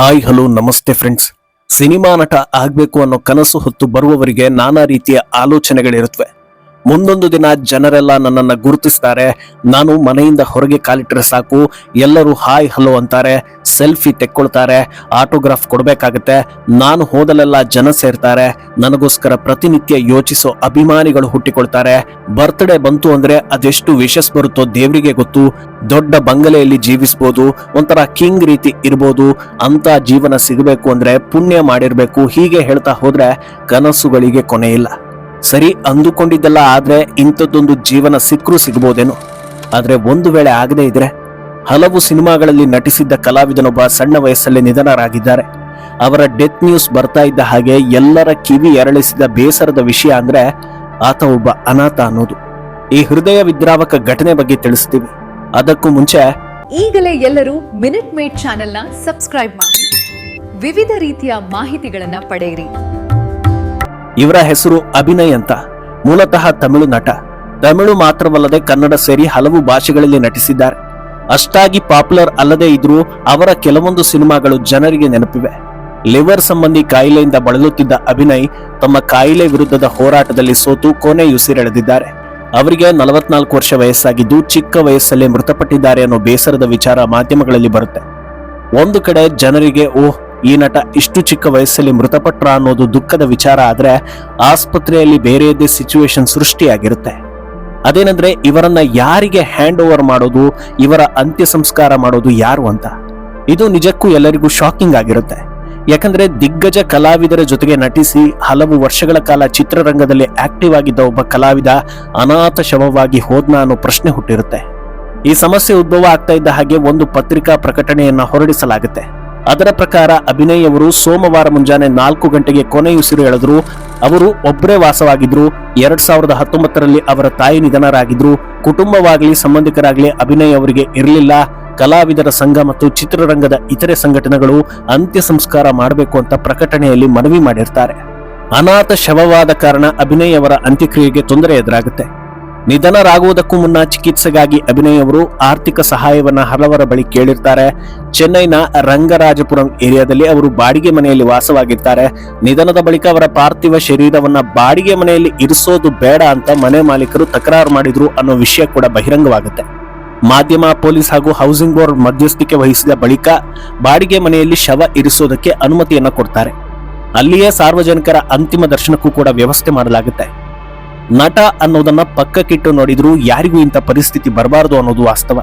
Hi hello ನಮಸ್ತೆ friends cinema ನಟ ಆಗ್ಬೇಕು ಅನ್ನೋ ಕನಸು ಹೊತ್ತು ಬರುವವರಿಗೆ ನಾನಾ ರೀತಿಯ ಆಲೋಚನೆಗಳಿರುತ್ತವೆ ಮುಂದೊಂದು ದಿನ ಜನರೆಲ್ಲ ನನ್ನನ್ನು ಗುರುತಿಸ್ತಾರೆ. ನಾನು ಮನೆಯಿಂದ ಹೊರಗೆ ಕಾಲಿಟ್ಟರೆ ಸಾಕು. ಎಲ್ಲರೂ ಹಾಯ್, ಹಲೋ ಅಂತಾರೆ. ಸೆಲ್ಫಿ ತೆಕ್ಕೊಳ್ತಾರೆ. ಆಟೋಗ್ರಾಫ್ ಕೊಡಬೇಕಾಗತ್ತೆ. ನಾನು ಹೋದಲೆಲ್ಲ ಜನ ಸೇರ್ತಾರೆ. ನನಗೋಸ್ಕರ ಪ್ರತಿನಿತ್ಯ ಯೋಚಿಸೋ ಅಭಿಮಾನಿಗಳು ಹುಟ್ಟಿಕೊಳ್ತಾರೆ. ಬರ್ತ್ಡೇ ಬಂತು ಅಂದ್ರೆ ಅದೆಷ್ಟು ವಿಶಸ್ ಬರುತ್ತೋ ದೇವರಿಗೆ ಗೊತ್ತು. ದೊಡ್ಡ ಬಂಗಲೆಯಲ್ಲಿ ಜೀವಿಸ್ಬೋದು. ಒಂಥರ ಕಿಂಗ್ ರೀತಿ ಇರ್ಬೋದು. ಅಂತ ಜೀವನ ಸಿಗಬೇಕು ಅಂದ್ರೆ ಪುಣ್ಯ ಮಾಡಿರಬೇಕು. ಹೀಗೆ ಹೇಳ್ತಾ ಹೋದ್ರೆ ಕನಸುಗಳಿಗೆ ಕೊನೆಯಿಲ್ಲ ಸರಿ ಅಂದುಕೊಂಡಿದ್ದೆಲ್ಲ ಆದ್ರೆ ಇಂಥದ್ದೊಂದು ಜೀವನ ಸಿಕ್ಕರೂ ಸಿಗ್ಬೋದೇನೋ. ಆದ್ರೆ ಒಂದು ವೇಳೆ ಆಗದೇ ಇದ್ರೆ ಹಲವು ಸಿನಿಮಾಗಳಲ್ಲಿ ನಟಿಸಿದ್ದ ಕಲಾವಿದನೊಬ್ಬ ಸಣ್ಣ ವಯಸ್ಸಲ್ಲಿ ನಿಧನರಾಗಿದ್ದಾರೆ. ಅವರ ಡೆತ್ ನ್ಯೂಸ್ ಬರ್ತಾ ಇದ್ದ ಹಾಗೆ ಎಲ್ಲರ ಕಿವಿ ಎರಳಿಸಿದ ಬೇಸರದ ವಿಷಯ ಅಂದ್ರೆ ಆತ ಒಬ್ಬ ಅನಾಥ ಅನ್ನೋದು. ಈ ಹೃದಯ ವಿದ್ರಾವಕ ಘಟನೆ ಬಗ್ಗೆ ತಿಳಿಸ್ತೀವಿ. ಅದಕ್ಕೂ ಮುಂಚೆ ಈಗಲೇ ಎಲ್ಲರೂ ಮಿನಿಟ್ ಮೇಡ್ ಚಾನೆಲ್ನ ಸಬ್ಸ್ಕ್ರೈಬ್ ಮಾಡಿ. ವಿವಿಧ ರೀತಿಯ ಮಾಹಿತಿಗಳನ್ನ ಪಡೆಯಿರಿ. ಇವರ ಹೆಸರು ಅಭಿನಯ್ ಅಂತ. ಮೂಲತಃ ತಮಿಳು ನಟ. ತಮಿಳು ಮಾತ್ರವಲ್ಲದೆ ಕನ್ನಡ ಸೇರಿ ಹಲವು ಭಾಷೆಗಳಲ್ಲಿ ನಟಿಸಿದ್ದಾರೆ. ಅಷ್ಟಾಗಿ ಪಾಪ್ಯುಲರ್ ಅಲ್ಲದೆ ಇದ್ರೂ ಅವರ ಕೆಲವೊಂದು ಸಿನಿಮಾಗಳು ಜನರಿಗೆ ನೆನಪಿವೆ. ಲಿವರ್ ಸಂಬಂಧಿ ಕಾಯಿಲೆಯಿಂದ ಬಳಲುತ್ತಿದ್ದ ಅಭಿನಯ್ ತಮ್ಮ ಕಾಯಿಲೆ ವಿರುದ್ಧದ ಹೋರಾಟದಲ್ಲಿ ಸೋತು ಕೊನೆಯುಸಿರೆಳೆದಿದ್ದಾರೆ ಅವರಿಗೆ ನಲವತ್ನಾಲ್ಕು ವರ್ಷ ವಯಸ್ಸಾಗಿದ್ದು ಚಿಕ್ಕ ವಯಸ್ಸಲ್ಲೇ ಮೃತಪಟ್ಟಿದ್ದಾರೆ ಅನ್ನೋ ಬೇಸರದ ವಿಚಾರ ಮಾಧ್ಯಮಗಳಲ್ಲಿ ಬರುತ್ತೆ. ಒಂದು ಕಡೆ ಜನರಿಗೆ ಓಹ್ ಈ ನಟ ಇಷ್ಟು ಚಿಕ್ಕ ವಯಸ್ಸಲ್ಲಿ ಮೃತಪಟ್ರ ಅನ್ನೋದು ದುಃಖದ ವಿಚಾರ ಆದ್ರೆ ಆಸ್ಪತ್ರೆಯಲ್ಲಿ ಬೇರೆಯದೇ ಸಿಚುವೇಶನ್ ಸೃಷ್ಟಿಯಾಗಿರುತ್ತೆ. ಅದೇನಂದ್ರೆ ಇವರನ್ನ ಯಾರಿಗೆ ಹ್ಯಾಂಡ್ ಓವರ್ ಮಾಡೋದು, ಇವರ ಅಂತ್ಯ ಸಂಸ್ಕಾರ ಮಾಡೋದು ಯಾರು ಅಂತ? ಇದು ನಿಜಕ್ಕೂ ಎಲ್ಲರಿಗೂ ಶಾಕಿಂಗ್ ಆಗಿರುತ್ತೆ. ಯಾಕಂದ್ರೆ ದಿಗ್ಗಜ ಕಲಾವಿದರ ಜೊತೆಗೆ ನಟಿಸಿ ಹಲವು ವರ್ಷಗಳ ಕಾಲ ಚಿತ್ರರಂಗದಲ್ಲಿ ಆಕ್ಟಿವ್ ಆಗಿದ್ದ ಒಬ್ಬ ಕಲಾವಿದ ಅನಾಥ ಶವವಾಗಿ ಹೋದ್ನ ಅನ್ನೋ ಪ್ರಶ್ನೆ ಹುಟ್ಟಿರುತ್ತೆ. ಈ ಸಮಸ್ಯೆ ಉದ್ಭವ ಆಗ್ತಾ ಇದ್ದ ಹಾಗೆ ಒಂದು ಪತ್ರಿಕಾ ಪ್ರಕಟಣೆಯನ್ನ ಹೊರಡಿಸಲಾಗುತ್ತೆ. ಅದರ ಪ್ರಕಾರ ಅಭಿನಯ್ ಅವರು ಸೋಮವಾರ ಮುಂಜಾನೆ ನಾಲ್ಕು ಗಂಟೆಗೆ ಕೊನೆಯುಸಿರು ಎಳೆದ್ರು. ಅವರು ಒಬ್ಬರೇ ವಾಸವಾಗಿದ್ರು. ಎರಡ್ ಸಾವಿರದ ಹತ್ತೊಂಬತ್ತರಲ್ಲಿ ಅವರ ತಾಯಿ ನಿಧನರಾಗಿದ್ರು. ಕುಟುಂಬವಾಗಲಿ ಸಂಬಂಧಿಕರಾಗಲಿ ಅಭಿನಯ್ ಅವರಿಗೆ ಇರಲಿಲ್ಲ. ಕಲಾವಿದರ ಸಂಘ ಮತ್ತು ಚಿತ್ರರಂಗದ ಇತರೆ ಸಂಘಟನೆಗಳು ಅಂತ್ಯ ಸಂಸ್ಕಾರ ಮಾಡಬೇಕು ಅಂತ ಪ್ರಕಟಣೆಯಲ್ಲಿ ಮನವಿ ಮಾಡಿರ್ತಾರೆ. ಅನಾಥ ಶವವಾದ ಕಾರಣ ಅಭಿನಯ್ ಅವರ ಅಂತ್ಯಕ್ರಿಯೆಗೆ ತೊಂದರೆ ಎದುರಾಗುತ್ತೆ. ನಿಧನರಾಗುವುದಕ್ಕೂ ಮುನ್ನ ಚಿಕಿತ್ಸೆಗಾಗಿ ಅಭಿನಯ್ ಅವರು ಆರ್ಥಿಕ ಸಹಾಯವನ್ನ ಹಲವರ ಬಳಿ ಕೇಳಿರ್ತಾರೆ. ಚೆನ್ನೈನ ರಂಗರಾಜಪುರಂ ಏರಿಯಾದಲ್ಲಿ ಅವರು ಬಾಡಿಗೆ ಮನೆಯಲ್ಲಿ ವಾಸವಾಗಿರ್ತಾರೆ. ನಿಧನದ ಬಳಿಕ ಅವರ ಪಾರ್ಥಿವ ಶರೀರವನ್ನ ಬಾಡಿಗೆ ಮನೆಯಲ್ಲಿ ಇರಿಸೋದು ಬೇಡ ಅಂತ ಮನೆ ಮಾಲೀಕರು ತಕರಾರು ಮಾಡಿದ್ರು ಅನ್ನೋ ವಿಷಯ ಕೂಡ ಬಹಿರಂಗವಾಗುತ್ತೆ. ಮಾಧ್ಯಮ, ಪೊಲೀಸ್ ಹಾಗೂ ಹೌಸಿಂಗ್ ಬೋರ್ಡ್ ಮಧ್ಯಸ್ಥಿಕೆ ವಹಿಸಿದ ಬಳಿಕ ಬಾಡಿಗೆ ಮನೆಯಲ್ಲಿ ಶವ ಇರಿಸೋದಕ್ಕೆ ಅನುಮತಿಯನ್ನ ಕೊಡ್ತಾರೆ. ಅಲ್ಲಿಯೇ ಸಾರ್ವಜನಿಕರ ಅಂತಿಮ ದರ್ಶನಕ್ಕೂ ಕೂಡ ವ್ಯವಸ್ಥೆ ಮಾಡಲಾಗುತ್ತೆ. ನಟ ಅನ್ನೋದನ್ನ ಪಕ್ಕಕ್ಕಿಟ್ಟು ನೋಡಿದ್ರು ಯಾರಿಗೂ ಇಂಥ ಪರಿಸ್ಥಿತಿ ಬರಬಾರದು ಅನ್ನೋದು ವಾಸ್ತವ.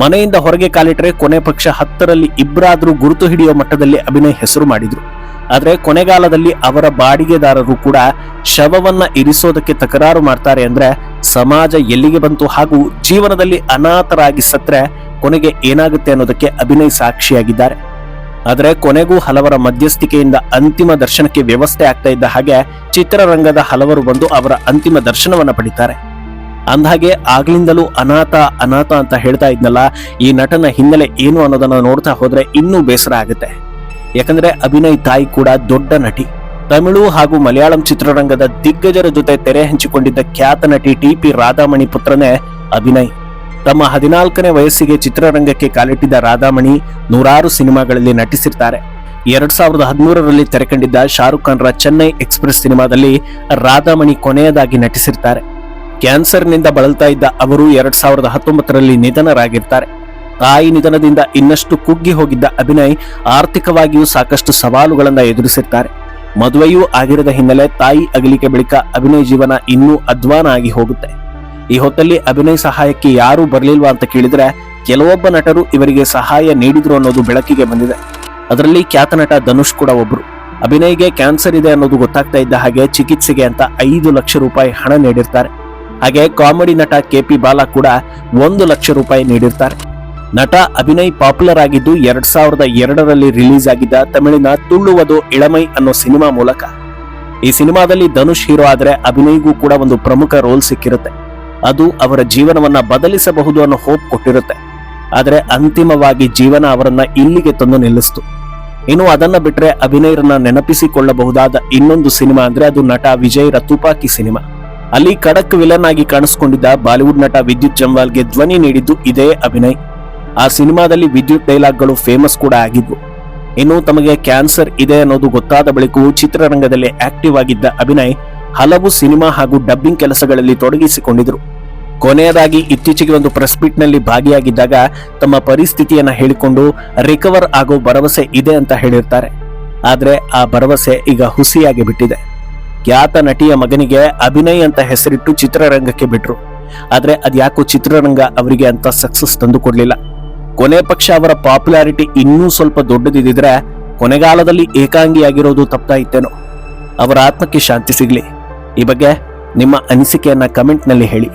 ಮನೆಯಿಂದ ಹೊರಗೆ ಕಾಲಿಟ್ರೆ ಕೊನೆ ಪಕ್ಷ ಹತ್ತರಲ್ಲಿ ಇಬ್ಬರಾದ್ರೂ ಗುರುತು ಹಿಡಿಯೋ ಮಟ್ಟದಲ್ಲಿ ಅಭಿನಯ ಹೆಸರು ಮಾಡಿದ್ರು. ಆದರೆ ಕೊನೆಗಾಲದಲ್ಲಿ ಅವರ ಬಾಡಿಗೆದಾರರು ಕೂಡ ಶವವನ್ನ ಇರಿಸೋದಕ್ಕೆ ತಕರಾರು ಮಾಡ್ತಾರೆ ಅಂದ್ರೆ ಸಮಾಜ ಎಲ್ಲಿಗೆ ಬಂತು ಹಾಗೂ ಜೀವನದಲ್ಲಿ ಅನಾಥರಾಗಿ ಸತ್ರೆ ಕೊನೆಗೆ ಏನಾಗುತ್ತೆ ಅನ್ನೋದಕ್ಕೆ ಅಭಿನಯ ಸಾಕ್ಷಿಯಾಗಿದ್ದಾರೆ. ಆದರೆ ಕೊನೆಗೂ ಹಲವರ ಮಧ್ಯಸ್ಥಿಕೆಯಿಂದ ಅಂತಿಮ ದರ್ಶನಕ್ಕೆ ವ್ಯವಸ್ಥೆ ಆಗ್ತಾ ಇದ್ದ ಹಾಗೆ ಚಿತ್ರರಂಗದ ಹಲವರು ಬಂದು ಅವರ ಅಂತಿಮ ದರ್ಶನವನ್ನ ಪಡಿತಾರೆ. ಅಂದಹಾಗೆ ಆಗ್ಲಿಂದಲೂ ಅನಾಥ ಅನಾಥ ಅಂತ ಹೇಳ್ತಾ ಇದ್ನಲ್ಲ, ಈ ನಟನ ಹಿನ್ನೆಲೆ ಏನು ಅನ್ನೋದನ್ನ ನೋಡ್ತಾ ಹೋದ್ರೆ ಇನ್ನೂ ಬೇಸರ ಆಗುತ್ತೆ. ಯಾಕಂದ್ರೆ ಅಭಿನಯ್ ತಾಯಿ ಕೂಡ ದೊಡ್ಡ ನಟಿ. ತಮಿಳು ಹಾಗೂ ಮಲಯಾಳಂ ಚಿತ್ರರಂಗದ ದಿಗ್ಗಜರ ಜೊತೆ ತೆರೆ ಹಂಚಿಕೊಂಡಿದ್ದ ಖ್ಯಾತ ನಟಿ ಟಿ ಪಿ ರಾಧಾಮಣಿ ಪುತ್ರನೇ ಅಭಿನಯ್. ತಮ್ಮ ಹದಿನಾಲ್ಕನೇ ವಯಸ್ಸಿಗೆ ಚಿತ್ರರಂಗಕ್ಕೆ ಕಾಲಿಟ್ಟಿದ್ದ ರಾಧಾಮಣಿ ನೂರಾರು ಸಿನಿಮಾಗಳಲ್ಲಿ ನಟಿಸಿರ್ತಾರೆ. ಎರಡ್ ಸಾವಿರದ ಹದಿಮೂರರಲ್ಲಿ ತೆರೆಕಂಡಿದ್ದ ಶಾರುಖ್ ಖಾನ್ರ ಚೆನ್ನೈ ಎಕ್ಸ್ಪ್ರೆಸ್ ಸಿನಿಮಾದಲ್ಲಿ ರಾಧಾಮಣಿ ಕೊನೆಯದಾಗಿ ನಟಿಸಿರ್ತಾರೆ. ಕ್ಯಾನ್ಸರ್ನಿಂದ ಬಳಲ್ತಾ ಇದ್ದ ಅವರು ಎರಡ್ ಸಾವಿರದ ಹತ್ತೊಂಬತ್ತರಲ್ಲಿ ನಿಧನರಾಗಿರ್ತಾರೆ. ತಾಯಿ ನಿಧನದಿಂದ ಇನ್ನಷ್ಟು ಕುಗ್ಗಿ ಹೋಗಿದ್ದ ಅಭಿನಯ್ ಆರ್ಥಿಕವಾಗಿಯೂ ಸಾಕಷ್ಟು ಸವಾಲುಗಳನ್ನು ಎದುರಿಸಿರ್ತಾರೆ. ಮದುವೆಯೂ ಆಗಿರದ ಹಿನ್ನೆಲೆ ತಾಯಿ ಅಗಲಿಕೆ ಬಳಿಕ ಅಭಿನಯ ಜೀವನ ಇನ್ನೂ ಅಧ್ವಾನ ಆಗಿ ಹೋಗುತ್ತೆ. ಈ ಹೊತ್ತಲ್ಲಿ ಅಭಿನಯ್ ಸಹಾಯಕ್ಕೆ ಯಾರು ಬರಲಿಲ್ವಾ ಅಂತ ಕೇಳಿದ್ರೆ ಕೆಲವೊಬ್ಬ ನಟರು ಇವರಿಗೆ ಸಹಾಯ ನೀಡಿದ್ರು ಅನ್ನೋದು ಬೆಳಕಿಗೆ ಬಂದಿದೆ. ಅದರಲ್ಲಿ ಖ್ಯಾತ ನಟ ಧನುಷ್ ಕೂಡ ಒಬ್ರು. ಅಭಿನಯ್ಗೆ ಕ್ಯಾನ್ಸರ್ ಇದೆ ಅನ್ನೋದು ಗೊತ್ತಾಗ್ತಾ ಇದ್ದ ಹಾಗೆ ಚಿಕಿತ್ಸೆಗೆ ಅಂತ ಐದು ಲಕ್ಷ ರೂಪಾಯಿ ಹಣ ನೀಡಿರ್ತಾರೆ. ಹಾಗೆ ಕಾಮಿಡಿ ನಟ ಕೆ ಪಿ ಬಾಲಾ ಕೂಡ ಒಂದು ಲಕ್ಷ ರೂಪಾಯಿ ನೀಡಿರ್ತಾರೆ. ನಟ ಅಭಿನಯ್ ಪಾಪ್ಯುಲರ್ ಆಗಿದ್ದು ಎರಡ್ ಸಾವಿರದ ಎರಡರಲ್ಲಿ ರಿಲೀಸ್ ಆಗಿದ್ದ ತಮಿಳಿನ ತುಳ್ಳುವುದು ಇಳಮೈ ಅನ್ನೋ ಸಿನಿಮಾ ಮೂಲಕ. ಈ ಸಿನಿಮಾದಲ್ಲಿ ಧನುಷ್ ಹೀರೋ ಆದ್ರೆ ಅಭಿನಯ್ಗೂ ಕೂಡ ಒಂದು ಪ್ರಮುಖ ರೋಲ್ ಸಿಕ್ಕಿರುತ್ತೆ. ಅದು ಅವರ ಜೀವನವನ್ನ ಬದಲಿಸಬಹುದು ಅನ್ನೋ ಹೋಪ್ ಕೊಟ್ಟಿರುತ್ತೆ. ಆದರೆ ಅಂತಿಮವಾಗಿ ಜೀವನ ಅವರನ್ನ ಇಲ್ಲಿಗೆ ತಂದು ನಿಲ್ಲಿಸ್ತು. ಇನ್ನು ಅದನ್ನ ಬಿಟ್ಟರೆ ಅಭಿನಯರನ್ನ ನೆನಪಿಸಿಕೊಳ್ಳಬಹುದಾದ ಇನ್ನೊಂದು ಸಿನಿಮಾ ಅಂದ್ರೆ ಅದು ನಟ ವಿಜಯ್ ತುಪಾಕಿ ಸಿನಿಮಾ. ಅಲ್ಲಿ ಖಡಕ್ ವಿಲನ್ ಆಗಿ ಕಾಣಿಸ್ಕೊಂಡಿದ್ದ ಬಾಲಿವುಡ್ ನಟ ವಿದ್ಯುತ್ ಜಂವಾಲ್ಗೆ ಧ್ವನಿ ನೀಡಿದ್ದು ಇದೇ ಅಭಿನಯ್. ಆ ಸಿನಿಮಾದಲ್ಲಿ ವಿದ್ಯುತ್ ಡೈಲಾಗ್ಗಳು ಫೇಮಸ್ ಕೂಡ ಆಗಿದ್ವು. ಇನ್ನು ತಮಗೆ ಕ್ಯಾನ್ಸರ್ ಇದೆ ಅನ್ನೋದು ಗೊತ್ತಾದ ಬಳಿಕವೂ ಚಿತ್ರರಂಗದಲ್ಲಿ ಆಕ್ಟಿವ್ ಆಗಿದ್ದ ಅಭಿನಯ್ ಹಲವು ಸಿನಿಮಾ ಹಾಗೂ ಡಬ್ಬಿಂಗ್ ಕೆಲಸಗಳಲ್ಲಿ ತೊಡಗಿಸಿಕೊಂಡಿದ್ರು. ಕೊನೆಯದಾಗಿ ಇತ್ತೀಚೆಗೆ ಒಂದು ಪ್ರೆಸ್ ಮೀಟ್ನಲ್ಲಿ ಭಾಗಿಯಾಗಿದ್ದಾಗ ತಮ್ಮ ಪರಿಸ್ಥಿತಿಯನ್ನ ಹೇಳಿಕೊಂಡು ರಿಕವರ್ ಆಗೋ ಭರವಸೆ ಇದೆ ಅಂತ ಹೇಳಿರ್ತಾರೆ. ಆದ್ರೆ ಆ ಭರವಸೆ ಈಗ ಹುಸಿಯಾಗಿ ಬಿಟ್ಟಿದೆ. ಖ್ಯಾತ ನಟಿಯ ಮಗನಿಗೆ ಅಭಿನಯ್ ಅಂತ ಹೆಸರಿಟ್ಟು ಚಿತ್ರರಂಗಕ್ಕೆ ಬಿಟ್ರು. ಆದ್ರೆ ಅದ್ಯಾಕೋ ಚಿತ್ರರಂಗ ಅವರಿಗೆ ಅಂತ ಸಕ್ಸಸ್ ತಂದು ಕೊಡ್ಲಿಲ್ಲ. ಕೊನೆ ಪಕ್ಷ ಅವರ ಪಾಪ್ಯುಲಾರಿಟಿ ಇನ್ನೂ ಸ್ವಲ್ಪ ದೊಡ್ಡದಿದ್ರೆ ಕೊನೆಗಾಲದಲ್ಲಿ ಏಕಾಂಗಿಯಾಗಿರೋದು ತಪ್ಪಾಯಿತೇನೋ ಅವರ ಆತ್ಮಕ್ಕೆ ಶಾಂತಿ ಸಿಗ್ಲಿ. ಈ ಬಗ್ಗೆ ನಿಮ್ಮ ಅನಿಸಿಕೆಯನ್ನ ಕಮೆಂಟ್ನಲ್ಲಿ ಹೇಳಿ.